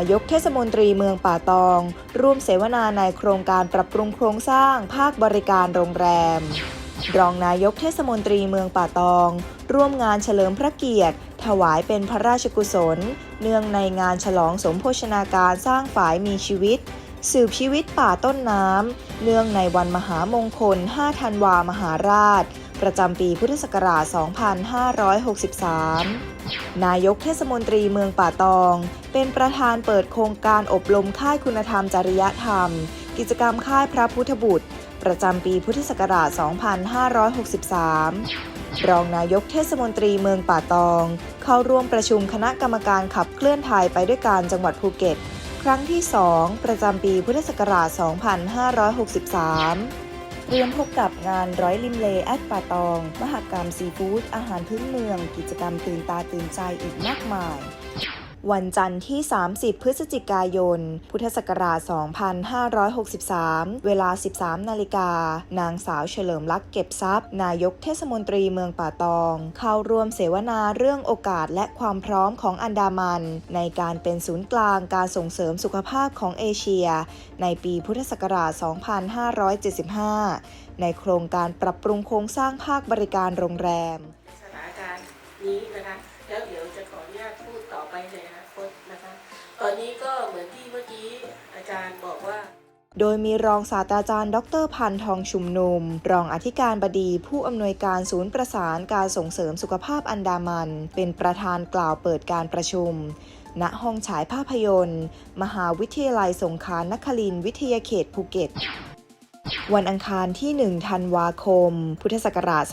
ายกเทศมนตรีเมืองป่าตอง ร่วมเสวนาในโครงการปรับปรุงโครงสร้างภาคบริการโรงแรม รองนายกเทศมนตรีเมืองป่าตอง ร่วมงานเฉลิมพระเกียรติ ถวายเป็นพระราชกุศล เนื่องในงานฉลองสมโภชนาการสร้างฝายมีชีวิต สืบชีวิตป่าต้นน้ำเนื่องในวันมหามงคล 5 ธันวามหาราช ประจำปีพุทธศักราช 2563 นายกเทศมนตรีเมืองป่าตอง เป็นประธานเปิดโครงการอบรมค่ายคุณธรรมจริยธรรม กิจกรรมค่ายพระพุทธบุตร ประจำปีพุทธศักราช 2563 รองนายกเทศมนตรีเมืองป่าตอง เข้าร่วมประชุมคณะกรรมการขับเคลื่อนไทยไปด้วยการจังหวัดภูเก็ต ครั้งที่ 2 ประจำปีพุทธศักราช 2563 เตรียมพบกับงานร้อยริมเลแอดป่าตอง มหกรรมซีฟู้ดอาหารพื้นเมือง กิจกรรมตื่นตาตื่นใจอีกมากมาย วันจันทร์ที่ 30 พฤศจิกายน พุทธศักราช 2563 เวลา 13 นาฬิกา นางสาวเฉลิมลักษ์เก็บทรัพย์ นายกเทศมนตรีเมืองป่าตอง เข้าร่วมเสวนาเรื่องโอกาสและความพร้อมของอันดามัน ในการเป็นศูนย์กลางการส่งเสริมสุขภาพของเอเชีย ในปีพุทธศักราช 2575 ในโครงการปรับปรุงโครงสร้างภาคบริการโรงแรมสถานการณ์นี้นะคะแล้ว ขออนุญาตพูดต่อไปในอนาคตนะคะ ตอนนี้ก็เหมือนที่เมื่อกี้อาจารย์บอกว่าโดยมีรองศาสตราจารย์ ดรพันธ์ทองชุมนุม รองอธิการบดี ผู้อำนวยการศูนย์ประสานการส่งเสริมสุขภาพอันดามัน เป็นประธานกล่าวเปิดการประชุม ณห้องฉายภาพยนตร์ มหาวิทยาลัยสงขลานครินทร์วิทยาเขตภูเก็ต วันอังคารที่ 1 ธันวาคม พุทธศักราช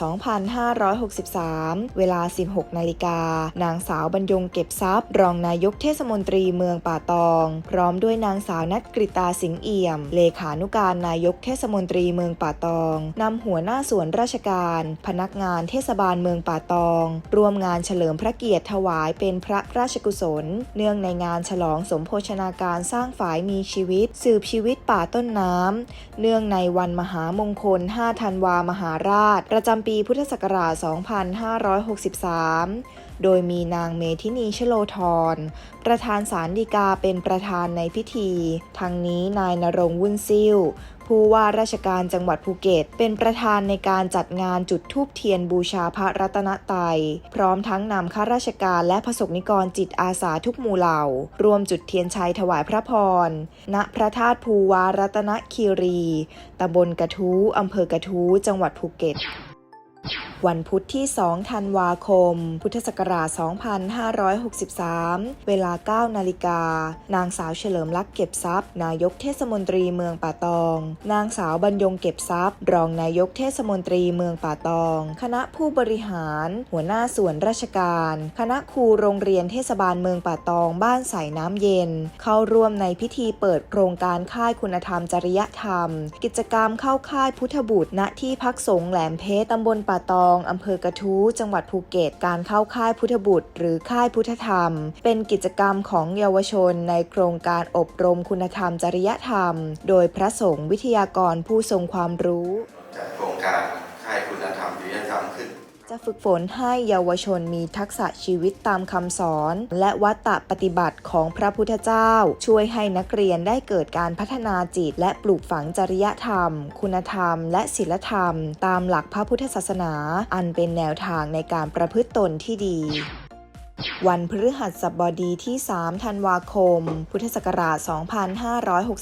2563 เวลา 16 นาฬิกา นางสาวบรรยงเก็บทรัพย์ รองนายกเทศมนตรีเมืองป่าตอง พร้อมด้วยนางสาวนัทกริตาสิงห์เอี่ยม เลขานุการนายกเทศมนตรีเมืองป่าตองนำหัวหน้าส่วนราชการ พนักงานเทศบาลเมืองป่าตอง ร่วมงานเฉลิมพระเกียรติถวายเป็นพระราชกุศล เนื่องในงานฉลองสมโภชนาการสร้างฝายมีชีวิต สืบชีวิตป่าต้นน้ำเนื่องในวันมหามงคล 5 ธันวามหาราช ประจำปีพุทธศักราช 2563 โดยมีนางเมธินีชโลธร ประธานสารดีกาเป็นประธานในพิธี ทั้งนี้นายนรงวุ่นซิ่ว ผู้ว่าราชการจังหวัดภูเก็ต เป็นประธานในการจัดงานจุดธูปเทียนบูชาพระรัตนตรัยพร้อมทั้งนำข้าราชการและพระสบนิกรจิตอาสาทุกหมู่เหล่า รวมจุดเทียนชัยถวายพระพร ณ พระธาตุภูวารัตนคีรี ตำบลกระทู้อำเภอกระทู้จังหวัดภูเก็ต วันพุธที่ 2 ธันวาคม พุทธศักราช 2563 เวลา 9 นาฬิกา นางสาวเฉลิมลักษ์เก็บทรัพย์ นายกเทศมนตรีเมืองป่าตอง นางสาวบรรยงเก็บทรัพย์ รองนายกเทศมนตรีเมืองป่าตอง คณะผู้บริหาร หัวหน้าส่วนราชการ คณะครูโรงเรียนเทศบาลเมืองป่าตองบ้านใส่น้ำเย็น เข้าร่วมในพิธีเปิดโครงการค่ายคุณธรรมจริยธรรม กิจกรรมเข้าค่ายพุทธบุตรณที่พักสงฆ์แหลมเพชรตำบลป่าตองอำเภอกระทู้จังหวัดภูเก็ต การเข้าค่ายพุทธบุตร หรือค่ายพุทธธรรม เป็นกิจกรรมของเยาวชนในโครงการอบรมคุณธรรมจริยธรรม โดยพระสงฆ์วิทยากรผู้ทรงความรู้จัดโครงการ จะฝึกฝนให้เยาวชนมีทักษะชีวิตตามคำสอน และวัตตปฏิบัติของพระพุทธเจ้า ช่วยให้นักเรียนได้เกิดการพัฒนาจิต และปลูกฝังจริยธรรม คุณธรรม และศีลธรรม ตามหลักพระพุทธศาสนา อันเป็นแนวทางในการประพฤติตนที่ดี วันพฤหัสบดีที่ 3 ธันวาคม พุทธศักราช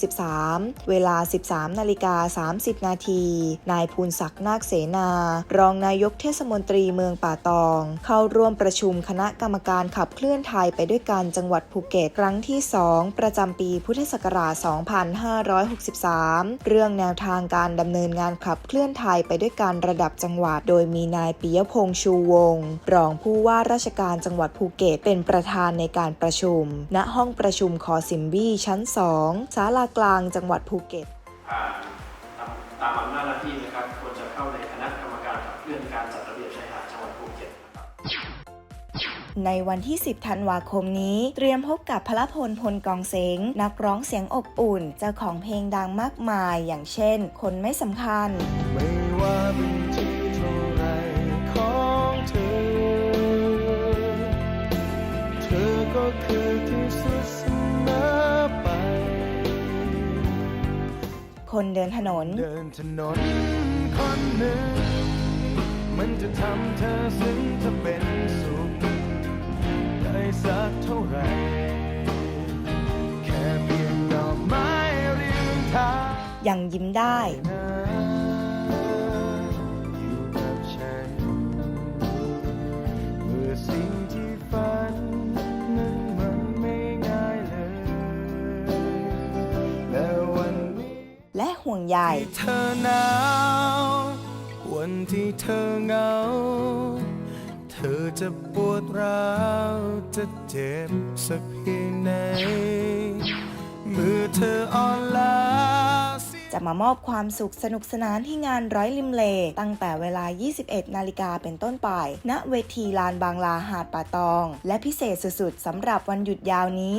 2563 เวลา 13 นาฬิกา 30 นาที นายภูนศักดิ์นาคเสนา รองนายกเทศมนตรีเมืองป่าตอง เข้าร่วมประชุมคณะกรรมการขับเคลื่อนไทยไปด้วยกันจังหวัดภูเก็ตครั้งที่ 2 ประจำปีพุทธศักราช 2563 เรื่องแนวทางการดำเนินงานขับเคลื่อนไทยไปด้วยการระดับจังหวัด โดยมีนายปิยพงษ์ชูวงศ์รองผู้ว่าราชการจังหวัดภูเก็ตเป็นประธานในการประชุม ณห้องประชุมคอซิมบี้ชั้น 2 ศาลากลางจังหวัดภูเก็ตผ่านตามตามอำนาจหน้าที่นะครับควรจะเข้าในคณะกรรมการขับเคลื่อนการจัดระเบียบชายหาดจังหวัดภูเก็ตนะครับในวันที่ 10 ธันวาคมนี้ เตรียมพบกับพลพลพลกองเสงนักร้องเสียงอบอุ่น เจ้าของเพลงดังมากมาย อย่างเช่น คนไม่สำคัญ คนเดินถนน เดินถนนคนหนึ่ง มันจะทำเธอซึ้งจะเป็นสุขได้สักเท่าไหร่ แค่เพียงดอกไม้เรียงทางยังยิ้มได้ วงใยที่เธอหนาววันที่เธอเหงา เธอจะปวดร้าวจะเจ็บสักเพียงไหนเมื่อเธออ่อนล้า จะมามอบความสุขสนุกสนานที่งานร้อยริมเล ตั้งแต่เวลา 21 นาฬิกาเป็นต้นไป ณ เวทีลานบางลาหาดป่าตอง และพิเศษสุดๆสำหรับวันหยุดยาวนี้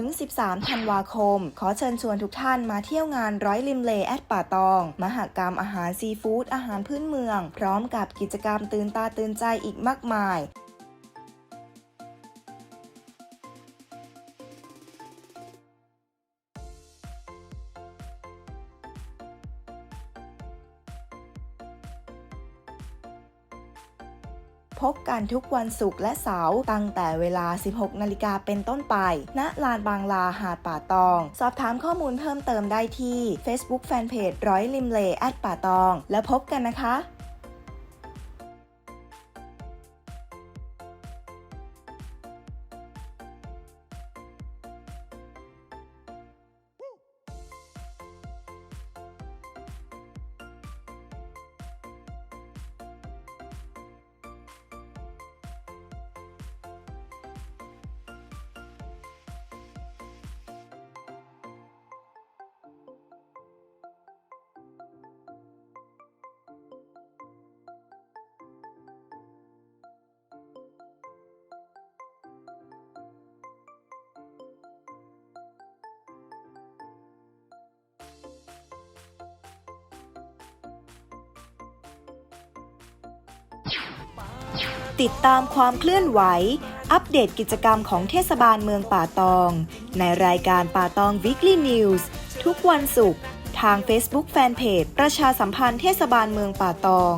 10-13 ธันวาคม ขอเชิญชวนทุกท่านมาเที่ยวงานร้อยริมเลแอดป่าตอง มหกรรมอาหารซีฟู้ดอาหารพื้นเมือง พร้อมกับกิจกรรมตื่นตาตื่นใจอีกมากมาย กันทุกวันศุกร์และเสาร์ตั้งแต่เวลา 16 นาฬิกาเป็นต้นไป ณ ลานบางลาหาดป่าตอง สอบถามข้อมูลเพิ่มเติมได้ที่ Facebook Fanpage ร้อยริมเลแอดป่าตอง แล้วพบกันนะคะ ติดตามความเคลื่อนไหว อัปเดตกิจกรรมของเทศบาลเมืองป่าตอง ในรายการป่าตอง Weekly News ทุกวันศุกร์ทาง Facebook Fanpage ประชาสัมพันธ์เทศบาลเมืองป่าตอง